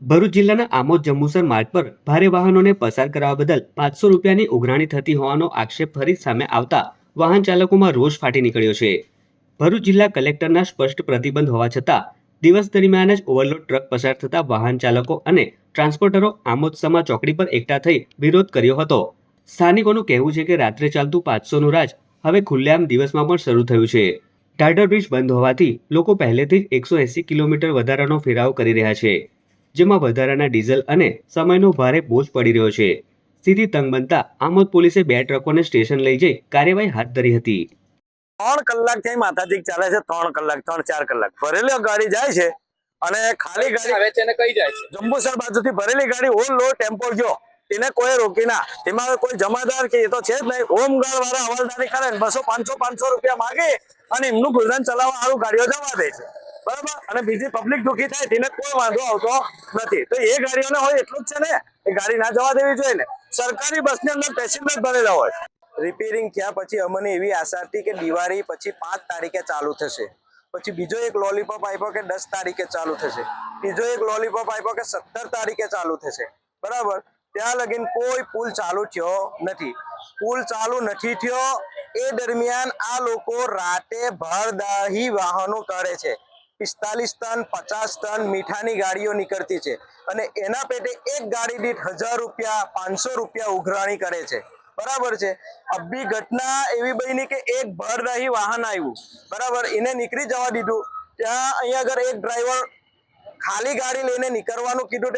ભરૂચ જિલ્લાના આમોદ જંબુસર માર્ગ પર ભારે વાહનોને પસાર કરવા બદલ પાંચસો રૂપિયાની ઉઘરાણી થતી હોવાનો આક્ષેપ ફરી સામે આવતા વાહન ચાલકોમાં રોષ ફાટી નીકળ્યો છે. ભરૂચ જિલ્લા કલેક્ટરના સ્પષ્ટ પ્રતિબંધ હોવા છતાં, દિવસ દરમિયાન જ ઓવરલોડ ટ્રક પસાર થતા વાહન ચાલકો અને ટ્રાન્સપોર્ટરો આમોદ સમા ચોકડી પર એકઠા થઈ વિરોધ કર્યો હતો. સ્થાનિકોનું કહેવું છે કે રાત્રે ચાલતું પાંચસોનું રાજ હવે ખુલ્લેઆમ દિવસમાં પણ શરૂ થયું છે. ટાઈડર બ્રિજ બંધ હોવાથી લોકો પહેલેથી જ એકસો એંસી કિલોમીટર વધારાનો ફેરાવ કરી રહ્યા છે. જેમાં વધારાના ડીઝલ અને સમયનો ભારે બોજ પડી રહ્યો છે. સ્થિતિ તંગ બનતા આમોદ પોલીસે બે ટ્રકોને સ્ટેશન લઈ જઈ કાર્યવાહી હાથ ધરી હતી. ત્રણ કલાકથી માથાથી ચાલે છે ત્રણ કલાક ત્રણ ચાર કલાક. ભરેલી ગાડી જાય છે અને ખાલી ગાડી આવે છે કઈ જાય છે? જંબુસર બાજુથી ભરેલી ગાડી ઓલ લો ટેમ્પો ગયો. એને કોઈ રોકી ના. એમાં કોઈ જમાદાર કે એ તો છે જ નહીં. હોમગાર્ડ વાળા હવાલદારી કરે બસો પાંચસો પાંચસો રૂપિયા માગે અને એમનું ગુજરાન ચલાવવા સારું ગાડીઓ જવા દે છે. બરાબર? અને બીજી પબ્લિક દુઃખી થાય, તેને કોઈ વાંધો આવતો નથી. તો એ ગાડીઓને હોય એટલું જ છે ને, એ ગાડી ના જવા દેવી જોઈએ ને. સરકારી બસની અંદર પેસેન્જર ભરેલા હોય. રિપેરિંગ થયા પછી અમને એવી આશા હતી કે દિવાળી પછી પાંચ તારીખે ચાલુ થશે. પછી બીજો એક લોલીપોપ આપ્યો કે દસ તારીખે ચાલુ થશે. બીજો એક લોલીપોપ આપ્યો કે સત્તર તારીખે ચાલુ થશે. બરાબર? ત્યાં લગીન કોઈ પુલ ચાલુ થયો નથી. પુલ ચાલુ નથી થયો, એ દરમિયાન આ લોકો રાતે ભરદાહી વાહનો કરે છે. પિસ્તાલીસ ટન, પચાસ ટન મીઠાની ગાડીઓ નીકળતી છે. અને એના પેટે એક ગાડી દીઠ હજાર રૂપિયા, પાંચસો રૂપિયા ઉઘરાણી કરે છે. બરાબર છે? અભી ઘટના એવી બની કે એક ભરદાહી વાહન આવ્યું. બરાબર? એને નીકળી જવા દીધું. ત્યાં અહીંયા આગળ એક ડ્રાઈવર ખાલી ગાડી લઈને નીકળવાનું કીધું